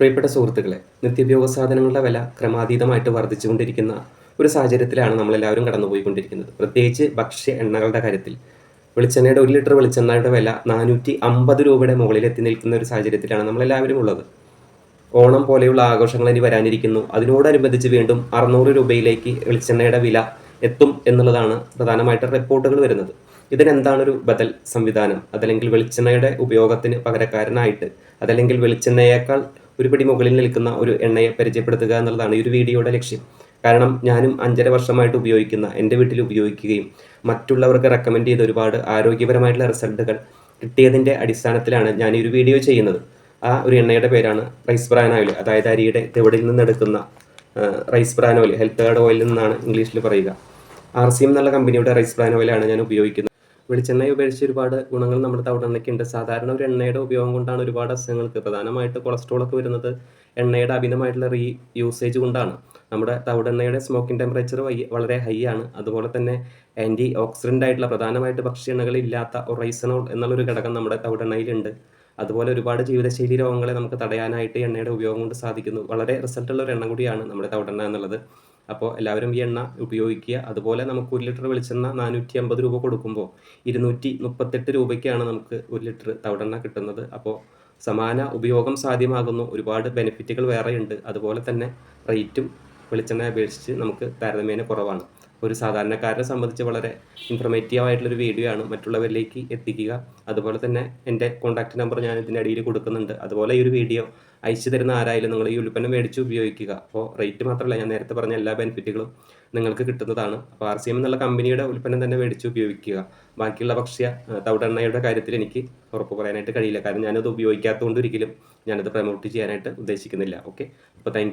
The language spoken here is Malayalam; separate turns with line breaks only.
പ്രിയപ്പെട്ട സുഹൃത്തുക്കളെ നിത്യോപയോഗ സാധനങ്ങളുടെ വില ക്രമാതീതമായിട്ട് വർദ്ധിച്ചുകൊണ്ടിരിക്കുന്ന ഒരു സാഹചര്യത്തിലാണ് നമ്മളെല്ലാവരും കടന്നുപോയിക്കൊണ്ടിരിക്കുന്നത്. പ്രത്യേകിച്ച് ഭക്ഷ്യ എണ്ണകളുടെ കാര്യത്തിൽ. വെളിച്ചെണ്ണയുടെ ഒരു ലിറ്റർ വെളിച്ചെണ്ണയുടെ വില നാനൂറ്റി അമ്പത് രൂപയുടെ മുകളിൽ എത്തി നിൽക്കുന്ന ഒരു സാഹചര്യത്തിലാണ് നമ്മളെല്ലാവരും ഉള്ളത്. ഓണം പോലെയുള്ള ആഘോഷങ്ങൾ ഇനി വരാനിരിക്കുന്നു. അതിനോടനുബന്ധിച്ച് വീണ്ടും അറുന്നൂറ് രൂപയിലേക്ക് വെളിച്ചെണ്ണയുടെ വില എത്തും എന്നുള്ളതാണ് പ്രധാനമായിട്ട് റിപ്പോർട്ടുകൾ വരുന്നത്. ഇതിനെന്താണൊരു ബദൽ സംവിധാനം? അതല്ലെങ്കിൽ വെളിച്ചെണ്ണയുടെ ഉപയോഗത്തിന് പകരക്കാരനായിട്ട് അതല്ലെങ്കിൽ വെളിച്ചെണ്ണയേക്കാൾ ഒരു പിടി മുകളിൽ നിൽക്കുന്ന ഒരു എണ്ണയെ പരിചയപ്പെടുത്തുക എന്നുള്ളതാണ് ഈ ഒരു വീഡിയോയുടെ ലക്ഷ്യം. കാരണം ഞാനും അഞ്ചര വർഷമായിട്ട് ഉപയോഗിക്കുന്ന എന്റെ വീട്ടിൽ ഉപയോഗിക്കുകയും മറ്റുള്ളവർക്ക് റെക്കമെൻഡ് ചെയ്ത ഒരുപാട് ആരോഗ്യപരമായിട്ടുള്ള റിസൾട്ടുകൾ കിട്ടിയതിന്റെ അടിസ്ഥാനത്തിലാണ് ഞാൻ ഈ ഒരു വീഡിയോ ചെയ്യുന്നത്. ആ ഒരു എണ്ണയുടെ പേരാണ് റൈസ് ബ്രാൻ ഓയിൽ അതായത് അരിയുടെ തെവിടിൽ നിന്നെടുക്കുന്ന rice bran oil health card oil നിന്നാണ് ഇംഗ്ലീഷിൽ പറയുക. ആർ സി എം എന്നുള്ള കമ്പനിയുടെ റൈസ് ബ്രാൻ ഓയിലാണ് ഞാൻ ഉപയോഗിക്കുന്നത്. വെളിച്ചെണ്ണ ഉപയോഗിച്ച് ഒരുപാട് ഗുണങ്ങൾ നമ്മുടെ തവിടെണ്ണയ്ക്കുണ്ട്. സാധാരണ ഒരു എണ്ണയുടെ ഉപയോഗം കൊണ്ടാണ് ഒരുപാട് അസുഖങ്ങൾക്ക് പ്രധാനമായിട്ട് കൊളസ്ട്രോൾ ഒക്കെ വരുന്നത് എണ്ണയുടെ അഭിനമായിട്ടുള്ള റീ യൂസേജ് കൊണ്ടാണ്. നമ്മുടെ തവിടെണ്ണയുടെ സ്മോക്കിംഗ് ടെമ്പറേച്ചർ വളരെ ഹൈ ആണ്. അതുപോലെ തന്നെ ആന്റി ഓക്സിഡന്റ് ആയിട്ടുള്ള പ്രധാനമായിട്ട് ഭക്ഷ്യ എണ്ണകളിൽ ഇല്ലാത്ത ഒറൈസനോൾ എന്നുള്ളൊരു ഘടകം നമ്മുടെ തവിടെണ്ണയിലുണ്ട്. അതുപോലെ ഒരുപാട് ജീവിതശൈലി രോഗങ്ങളെ നമുക്ക് തടയാനായിട്ട് എണ്ണയുടെ ഉപയോഗം കൊണ്ട് സാധിക്കുന്നു. വളരെ റിസൾട്ടുള്ള ഒരു എണ്ണ കൂടിയാണ് നമ്മുടെ തവിടെണ്ണ എന്നുള്ളത്. അപ്പോൾ എല്ലാവരും ഈ എണ്ണ ഉപയോഗിക്കുക. അതുപോലെ നമുക്ക് ഒരു ലിറ്റർ വെളിച്ചെണ്ണ നാനൂറ്റി അമ്പത് രൂപ കൊടുക്കുമ്പോൾ ഇരുന്നൂറ്റി മുപ്പത്തെട്ട് രൂപയ്ക്കാണ് നമുക്ക് ഒരു ലിറ്റർ തവിടെണ്ണ കിട്ടുന്നത്. അപ്പോൾ സമാന ഉപയോഗം സാധ്യമാകുന്നു. ഒരുപാട് ബെനിഫിറ്റുകൾ വേറെയുണ്ട്. അതുപോലെ തന്നെ റേറ്റും വെളിച്ചെണ്ണ അപേക്ഷിച്ച് നമുക്ക് താരതമ്യേന കുറവാണ്. ഒരു സാധാരണക്കാരനെ സംബന്ധിച്ച് വളരെ ഇൻഫർമേറ്റീവ് ആയിട്ടുള്ളൊരു വീഡിയോ ആണ് മറ്റുള്ളവരിലേക്ക് എത്തിക്കുക. അതുപോലെ തന്നെ എന്റെ കോൺടാക്റ്റ് നമ്പർ ഞാൻ ഇതിന്റെ അടിയിൽ കൊടുക്കുന്നുണ്ട്. അതുപോലെ ഈ ഒരു വീഡിയോ അയച്ചു തരുന്ന ആരായാലും നിങ്ങൾ ഈ ഉൽപ്പന്നം മേടിച്ച് ഉപയോഗിക്കുക. അപ്പോൾ റേറ്റ് മാത്രമല്ല ഞാൻ നേരത്തെ പറഞ്ഞ എല്ലാ ബെനിഫിറ്റുകളും നിങ്ങൾക്ക് കിട്ടുന്നതാണ്. അപ്പോൾ ആർ സി എം എന്നുള്ള കമ്പനിയുടെ ഉൽപ്പന്നം തന്നെ മേടിച്ച് ഉപയോഗിക്കുക. ബാക്കിയുള്ള ഭക്ഷ്യ തവിടെണ്ണയുടെ കാര്യത്തിൽ എനിക്ക് ഉറപ്പ് പറയാനായിട്ട് കഴിയില്ല. കാരണം ഞാനത് ഉപയോഗിക്കാത്തതുകൊണ്ട് ഒരിക്കലും ഞാനത് പ്രമോട്ട് ചെയ്യാനായിട്ട് ഉദ്ദേശിക്കുന്നില്ല. ഓക്കെ അപ്പോൾ താങ്ക്